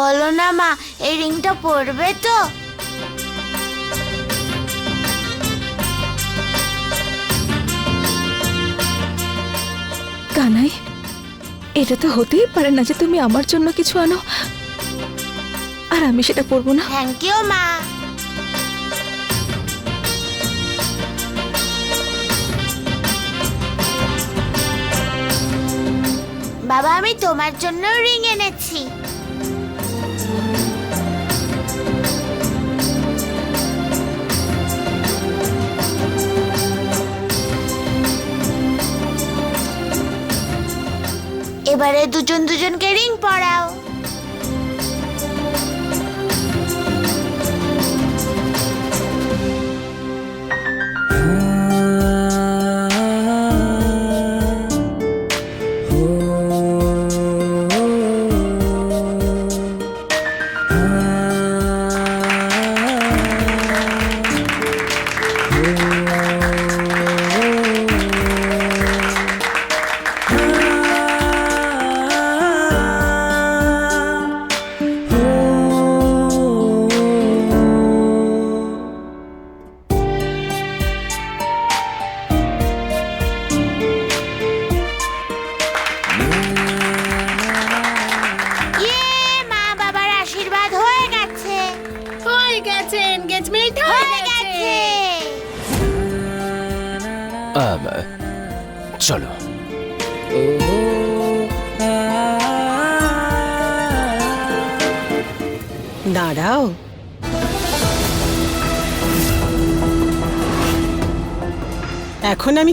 বলো না মা এই রিংটা পরবে তো? কানাই এটা তো হতেই পারে না যে তুমি আমার জন্য কিছু আনো। আর আমি সেটা পরবো না। থ্যাংক ইউ মা। বাবা আমি তোমার জন্য রিং এনেছি। এবারে দুজন দুজনকে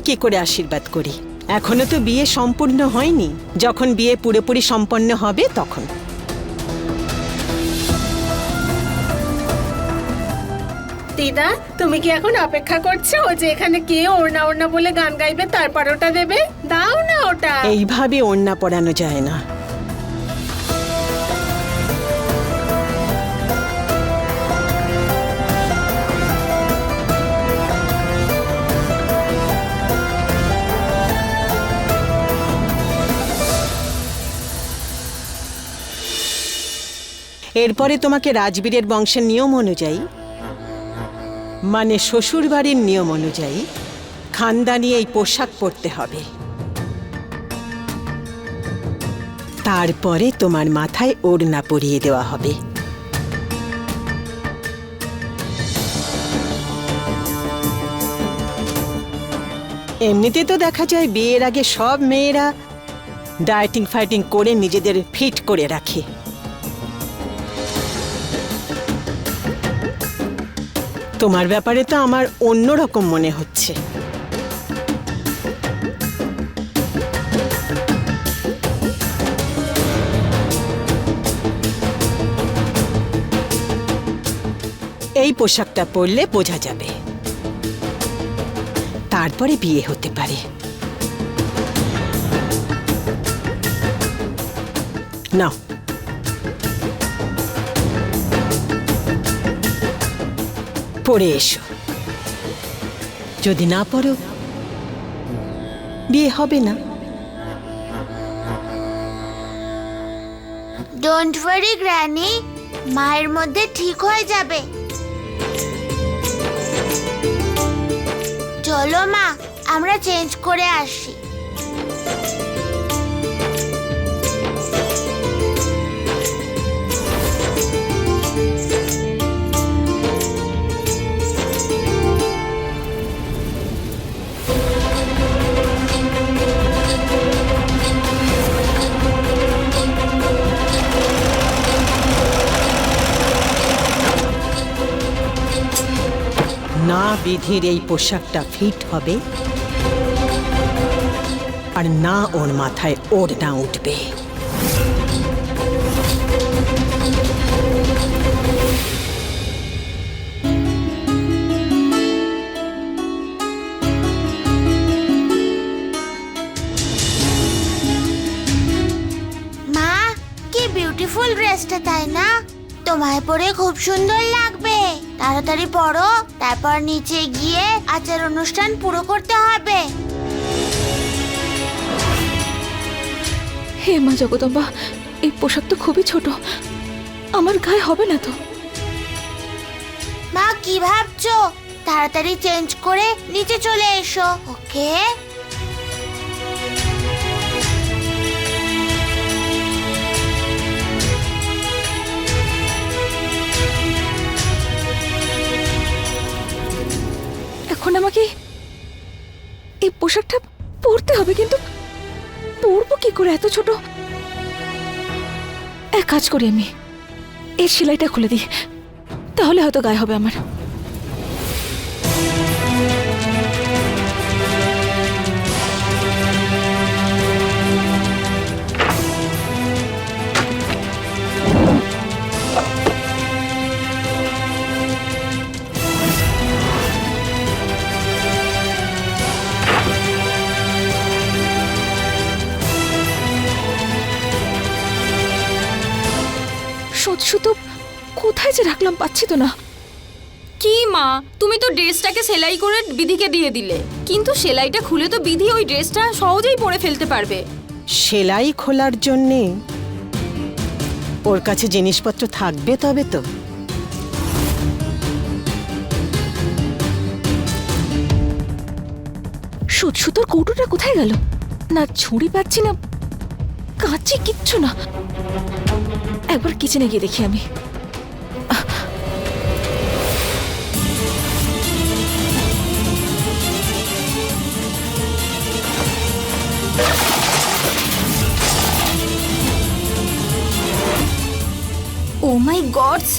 কি করে আশীর্বাদ করি? এখনও তো বিয়ে সম্পূর্ণ হয়নি। যখন বিয়ে পুরোপুরি সম্পন্ন হবে তখন। দিদা তুমি কি এখন অপেক্ষা করছ যে এখানে কে ওড়না ওড়না বলে গান গাইবে তারপর ওটা দেবে? দাও না ওটা। এইভাবে ওড়না পড়ানো যায় না। এরপরে তোমাকে রাজবীরের বংশের নিয়ম অনুযায়ী মানে শ্বশুর বাড়ির নিয়ম অনুযায়ী, খানদানি এই পোশাক পরতে হবে। তারপরে তোমার মাথায় ওড়না পরিয়ে দেওয়া হবে। এমনিতে তো দেখা যায় বিয়ের আগে সব মেয়েরা ডায়েটিং ফাইটিং করে নিজেদের ফিট করে রাখে। তোমার ব্যাপারে তো আমার অন্যরকম মনে হচ্ছে। এই পোশাকটা পরলে বোঝা যাবে। তারপরে বিয়ে হতে পারে। নাও। পড়ে এসো। যদি না পড়ো, বিয়ে হবে না। ডোন্ট ওয়ারি গ্র্যানি মায়ের মধ্যে ঠিক হয়ে যাবে। চলো মা, আমরা চেঞ্জ করে আসি। বিধির এই পোশাকটা ফিট হবে আর না ওর মাথায় ওর না উঠবে। মা, কি বিউটিফুল ড্রেসটা তাই না? তোমায় পরে খুব সুন্দর লাগবে। তাড়াতাড়ি পড়ো তারপর নিচে গিয়ে আচার অনুষ্ঠান পুরো করতে হবে। হে মা জগদম্বা এই পোশাক তো খুবই ছোট। আমার গায়ে হবে না তো? মা কি ভাবছ? তাড়াতাড়ি চেঞ্জ করে নিচে চলে এসো ওকে? এখন আমাকে এই পোশাকটা পরতে হবে কিন্তু পরবো কি করে এত ছোট? এক কাজ করি আমি, এর সেলাইটা খুলে দিই, তাহলে হয়তো গায়ে হবে আমার। তো কোথায় যে রাখলাম পাচ্ছি তো না। কি মা তুমি তো ড্রেসটাকে সেলাই করে বিধিকে দিয়ে দিলে। কিন্তু সেলাইটা খুলে তো বিধি ওই ড্রেসটা সহজেই পরে ফেলতে পারবে। সেলাই খোলার জন্যে ওর কাছে জিনিসপত্র থাকবে তবে তো। সুত সুতোর কৌটোটা কোথায় গেল? না ছুরি পাচ্ছি না। কাঁচি কিচ্ছু না। একবার কিচেনে গিয়ে দেখি আমি আহ! ও মাই গডস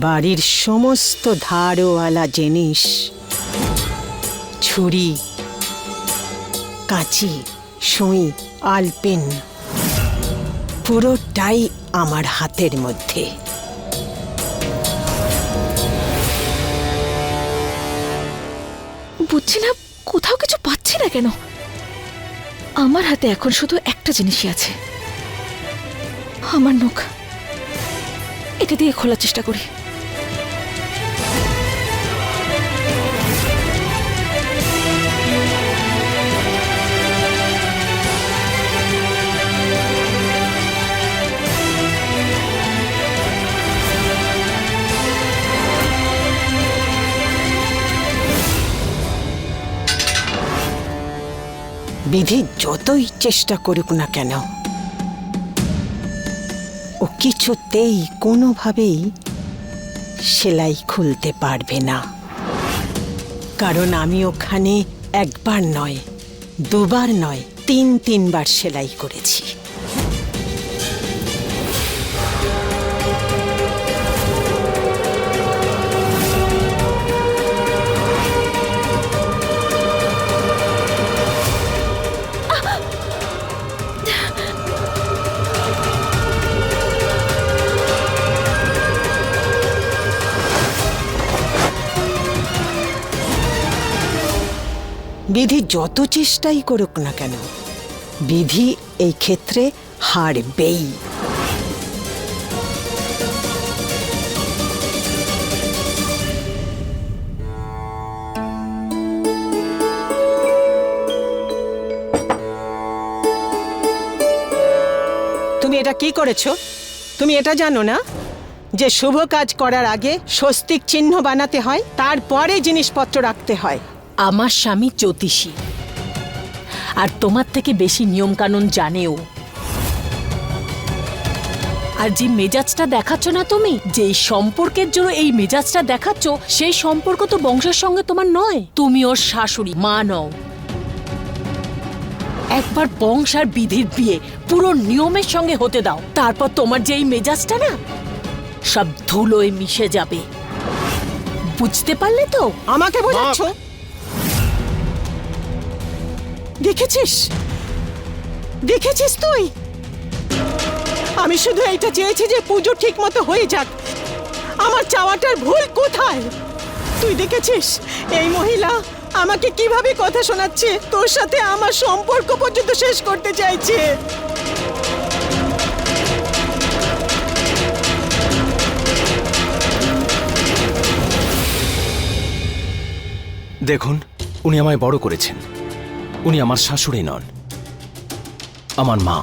বাড়ির সমস্ত ধারওয়ালা জিনিস, ছুরি, কাঁচি, সুই, আলপেন, পুরোটাই আমার হাতের মধ্যে। বুঝছি না কোথাও কিছু পাচ্ছি না কেন? আমার হাতে এখন শুধু একটা জিনিসই আছে। আমার নখ। এটা দিয়ে খোলার চেষ্টা করি। বিধি যতই চেষ্টা করুক না কেন, ও কিছুতেই কোনোভাবেই সেলাই খুলতে পারবে না। কারণ আমি ওখানে একবার নয়, দুবার নয় তিন তিনবার সেলাই করেছি। বিধি যত চেষ্টাই করুক না কেন, বিধি এই ক্ষেত্রে হারবেই। তুমি এটা কি করেছ? তুমি এটা জানো না? যে শুভ কাজ করার আগে স্বস্তিক চিহ্ন বানাতে হয়, তারপরে জিনিসপত্র রাখতে হয়। আমার স্বামী জ্যোতিষী। আর তোমার থেকে বেশি নিয়মকানুন জানেও। আর যে মেজাজটা দেখাচ্ছ না তুমি যে সম্পর্কের জন্য এই মেজাজটা দেখাচ্ছ সেই সম্পর্ক তো বংশের সঙ্গে তোমার নয়। তুমি ওর শাশুড়ি মা নও। একবার বংশ আর বিধির বিয়ে পুরো নিয়মের সঙ্গে হতে দাও। তারপর তোমার যে এই মেজাজটা না সব ধুলোয় মিশে যাবে। বুঝতে পারলে তো? আমাকে বোঝাচ্ছ? দেখেছিস? দেখেছিস তুই? আমি শুধু এইটা চেয়েছি যে পুজো ঠিক মতো হয়ে যাক। আমার চাওয়াটার ভুল কোথায়? তুই দেখেছিস? এই মহিলা আমাকে কীভাবে কথা শোনাচ্ছে? তোর সাথে আমার সম্পর্ক পর্যন্ত শেষ করতে চাইছে। দেখুন, উনি আমায় বড় করেছেন। উনি আমার শাশুড়ি নন। আমার মা।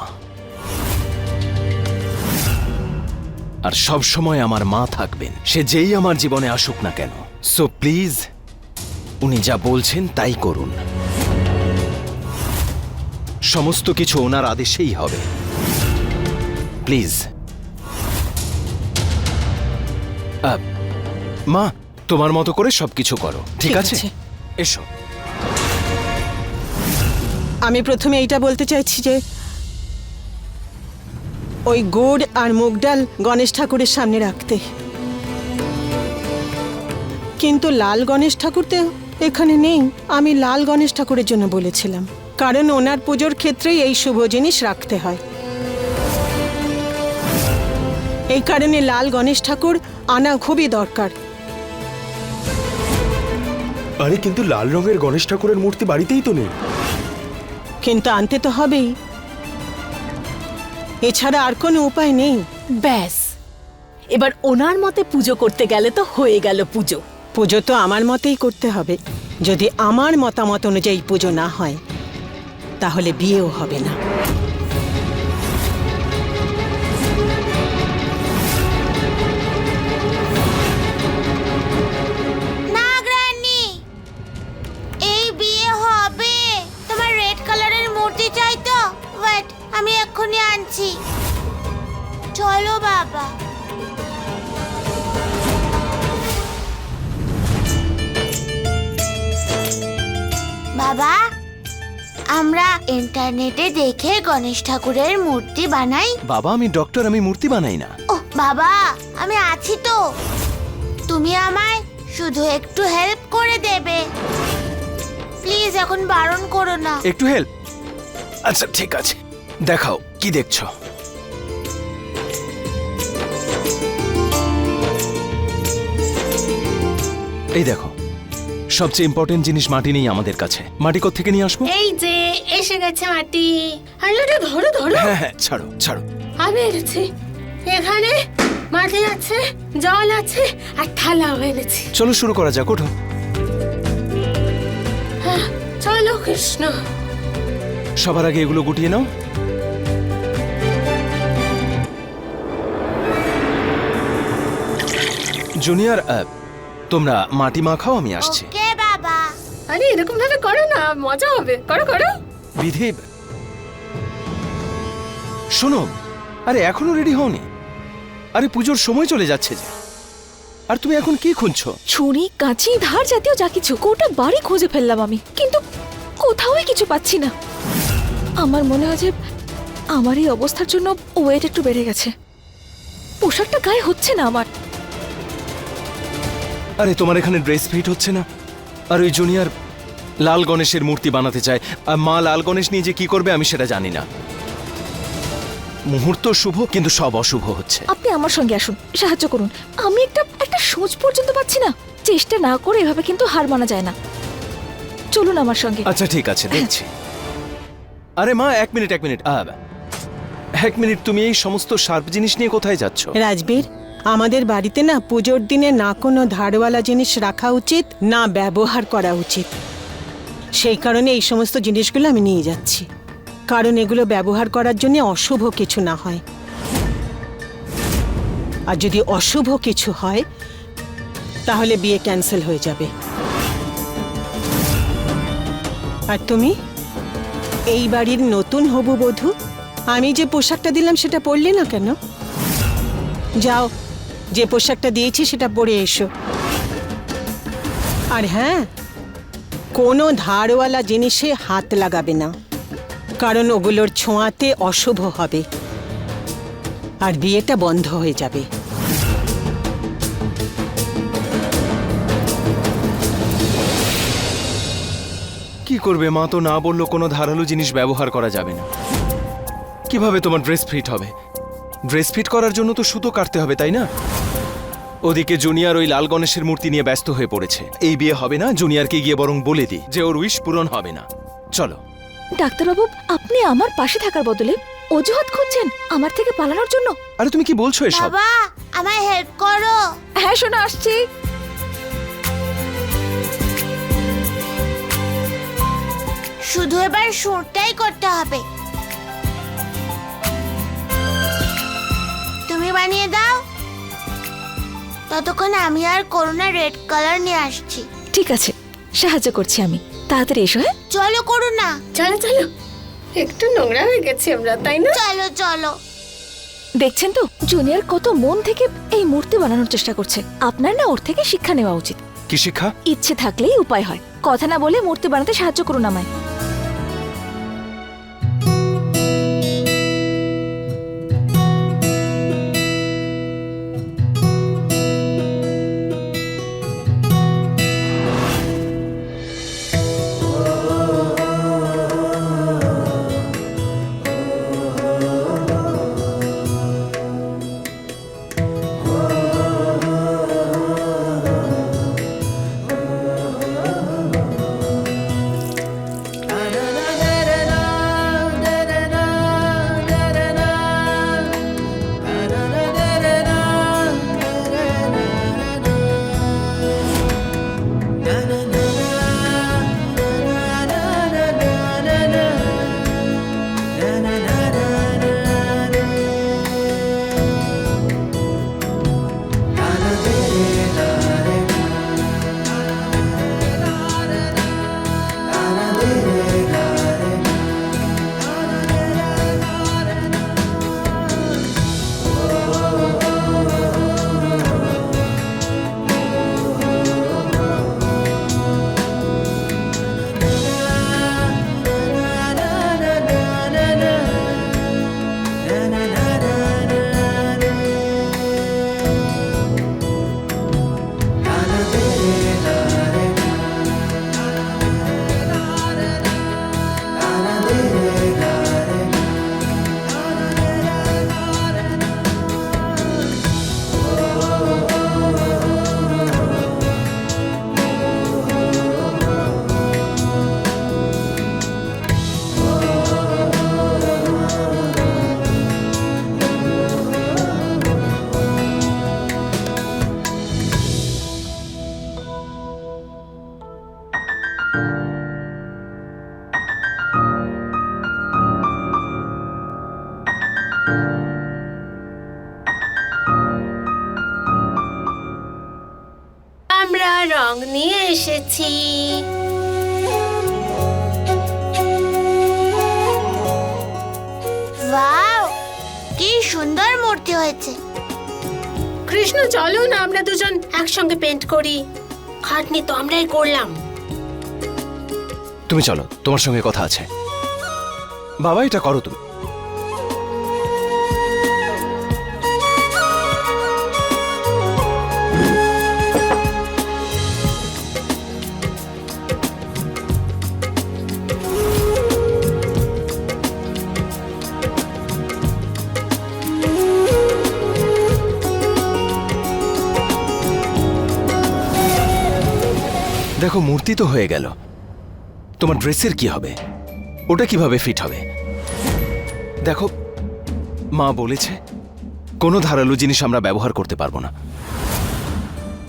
আর সব সময় আমার মা থাকবেন। সে যেই আমার জীবনে আসুক না কেন। সো প্লিজ উনি যা বলছেন তাই করুন। সমস্ত কিছু ওনার আদেশেই হবে। প্লিজ মা তোমার মতো করে সবকিছু করো। ঠিক আছে। এসো। আমি প্রথমে এইটা বলতে চাইছি যে, ওই গুড় আর মুগ ডাল গণেশ ঠাকুরের সামনে রাখতে। কিন্তু লাল গণেশ ঠাকুর তো এখানে নেই। আমি লাল গণেশ ঠাকুরের জন্য বলেছিলাম। কারণ ওনার পুজোর ক্ষেত্রেই এই শুভ জিনিস রাখতে হয়। এই কারণে লাল গণেশ ঠাকুর আনা খুবই দরকার। আরে, কিন্তু লাল রঙের গণেশ ঠাকুরের মূর্তি বাড়িতেই তো নেই। কিন্তু আনতে তো হবেই। এছাড়া আর কোনো উপায় নেই। ব্যাস। এবার ওনার মতে পুজো করতে গেলে তো হয়ে গেল পুজো। পুজো তো আমার মতেই করতে হবে। যদি আমার মতামত অনুযায়ী পুজো না হয় তাহলে বিয়েও হবে না না। আনছি চলো বাবা। বাবা আমরা ইন্টারনেটে দেখে গণেশ ঠাকুরের মূর্তি বানাই। বাবা আমি ডক্টর আমি মূর্তি বানাই না। ও বাবা আমি আছি তো। তুমি আমায় শুধু একটু হেল্প করে দেবে। প্লিজ এখন বারণ করো না। একটু হেল্প আচ্ছা ঠিক আছে। দেখাও। কি দেখছ? এই দেখো সবচেয়ে ইম্পর্টেন্ট জিনিস মাটি নেই আমাদের কাছে। মাটি থেকে নিয়ে আসব? এই যে এসে গেছে মাটি। আরে ওটা ধরো ধরো। হ্যাঁ হ্যাঁ ছাড়ো ছাড়ো। আমি এনেছি। এখানে মাটি আছে জল আছে আর থালাও এনেছি। চলো শুরু করা যাক ওঠো। চলো কৃষ্ণ। সবার আগে এগুলো গুটিয়ে নাও। জুনিয়র তোমরা মাটি মাখাও আমি আসছি। ওকে বাবা। আরে এরকম ভাবে করো না মজা হবে। করো করো। বিধি শোনো আরে এখনও রেডি হওনি। আরে পুজোর সময় চলে যাচ্ছে যে। আর তুমি এখন কি খুঁজছো? ছুরি কাঁচি ধার জাতীয় যা কিছু গোটা বাড়ি খুঁজে ফেললাম আমি। কিন্তু কোথাওই কিছু পাচ্ছি না। আমার মনে হয় যে আমার এই অবস্থার জন্য ওয়েট একটু বেড়ে গেছে। পোশাকটা গায়ে হচ্ছে না আমার। আরে তোমার এখানে ড্রেস ফিট হচ্ছে না। আর ওই জুনিয়র লাল গণেশের মূর্তি বানাতে চায়। আর মা লাল গণেশ নিয়ে যে কি করবে আমি সেটা জানি না। মুহূর্ত শুভ কিন্তু সব অশুভ হচ্ছে। আপনি আমার সঙ্গে আসুন সাহায্য করুন। আমি একটা একটা সোচ পর্যন্ত পাচ্ছি না। চেষ্টা না করে এভাবে কিন্তু হার মানা যায় না। চলুন আমার সঙ্গে। আচ্ছা ঠিক আছে দেখছি। আরে মা এক মিনিট এক মিনিট। আহ, এক মিনিট তুমি এই সমস্ত শার্প জিনিস নিয়ে কোথায় যাচ্ছ? রাজবীর আমাদের বাড়িতে না পুজোর দিনে না কোনো ধারওয়ালা জিনিস রাখা উচিত, না ব্যবহার করা উচিত। সেই কারণে এই সমস্ত জিনিসগুলো আমি নিয়ে যাচ্ছি। কারণ এগুলো ব্যবহার করার জন্য অশুভ কিছু না হয়। আর যদি অশুভ কিছু হয়, তাহলে বিয়ে ক্যান্সেল হয়ে যাবে। আর তুমি? এই বাড়ির নতুন হবু বধূ? আমি যে পোশাকটা দিলাম সেটা পরলে না কেন? যাও যে পোশাকটা দিয়েছি সেটা পরে এসো। আর হ্যাঁ কোনো ধারওয়ালা জিনিসে হাত লাগাবে না, কারণ ওগুলোর ছোঁয়াতে অশুভ হবে, আর বিয়েটা বন্ধ হয়ে যাবে। কি করবে মা? তো না বলল কোনো ধারালো জিনিস ব্যবহার করা যাবে না। কীভাবে তোমার ড্রেস ফিট হবে? ড্রেস ফিট করার জন্য তো সুতো কাটতে হবে তাই না? ওদিকে জুনিয়র ওই লাল গণেশের মূর্তি নিয়ে ব্যস্ত হয়ে পড়েছে। এই বিয়ে হবে না জুনিয়রকে গিয়ে বরং বলে দিই যে ওর উইশ পূরণ হবে না। চলো। ডাক্তারবাবু আপনি আমার পাশে থাকার বদলে অজুহাত খুঁজছেন আমার থেকে পালানোর জন্য? আরে তুমি কি বলছো এসব? বাবা আমায় হেল্প করো। হ্যাঁ শোনা আসছি। শুধু এবার সুরটাই করতে হবে। তুমি বানিয়ে দাও। ততক্ষণ আমি আর করোনা রেড কালার নিয়ে আসছি। ঠিক আছে সাহায্য করছি আমি। তাড়াতাড়ি এসো হ্যাঁ? চলো করোনা চলো চলো। একটু নোংরা হয়ে গেছি আমরা তাই না? চলো চলো। দেখছেন তো? জুনিয়র কত মন থেকে এই মূর্তি বানানোর চেষ্টা করছে। আপনার না ওর থেকে শিক্ষা নেওয়া উচিত। কি শিক্ষা? ইচ্ছে থাকলেই উপায় হয়। কথা না বলে মূর্তি বানাতে সাহায্য করুন আমায়। এসেছি কি সুন্দর মূর্তি হয়েছে। কৃষ্ণ চলো না আমরা দুজন একসঙ্গে পেন্ট করি। খাটনি তো আমরাই করলাম। তুমি চলো তোমার সঙ্গে কথা আছে। বাবা এটা করো তুমি। দেখো, মূর্তি তো হয়ে গেল। তোমার ড্রেসের কি হবে? ওটা কীভাবে ফিট হবে? দেখো, মা বলেছে, কোনো ধারালো জিনিস আমরা ব্যবহার করতে পারব না।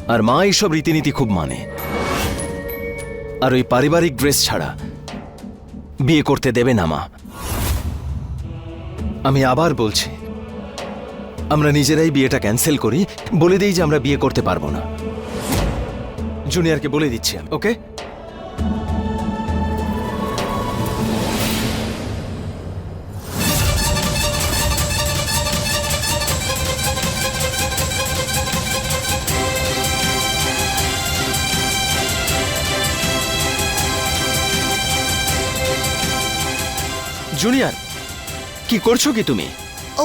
আর মা এইসব রীতিনীতি খুব মানে। আর ওই পারিবারিক ড্রেস ছাড়া বিয়ে করতে দেবে না মা। আমি আবার বলছি, আমরা নিজেরাই বিয়েটা ক্যান্সেল করি, বলে দিই যে আমরা বিয়ে করতে পারব না। জুনিয়রকে বলে দিচ্ছি আমি, ওকে? জুনিয়র, কি করছ কি তুমি?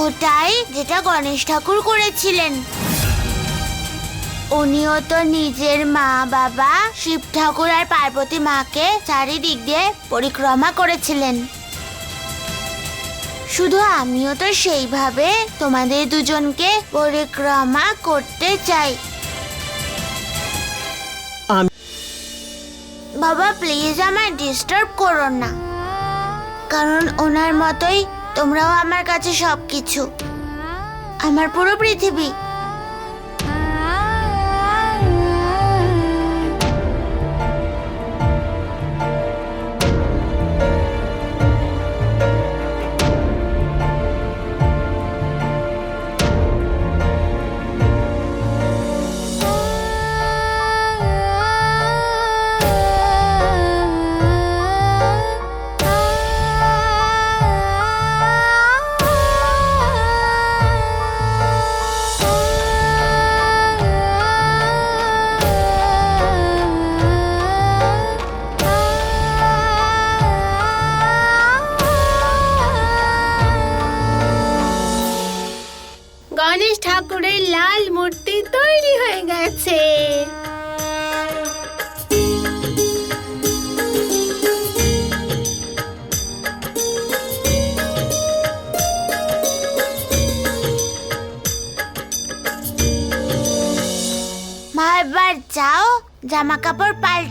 ওটাই যেটা গণেশ ঠাকুর করেছিলেন। উনিও তো নিজের মা বাবা শিব ঠাকুর আর পার্বতী মাকে চারিদিক দিয়ে পরিক্রমা করেছিলেন। শুধু আমিও তো সেইভাবে তোমাদের দুজনকে পরিক্রমা করতে চাই। বাবা প্লিজ আমায় ডিস্টার্ব করো না। কারণ ওনার মতোই তোমরাও আমার কাছে সব কিছু আমার পুরো পৃথিবী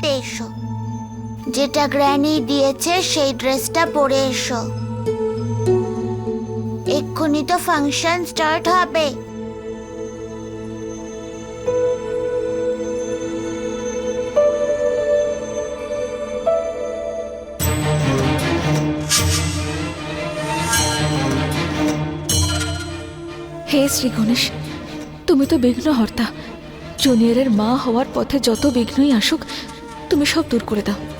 পাল্টে এসো। যেটা গ্র্যানি দিয়েছে, সেই ড্রেসটা পরে এসো। এক্ষুনি তো ফাংশন স্টার্ট হবে। হে শ্রী গণেশ, তুমি তো বিঘ্নহর্তা। জুনিয়রের মা হওয়ার পথে যত বিঘ্নই আসুক তুমি সব দূর করে দাও।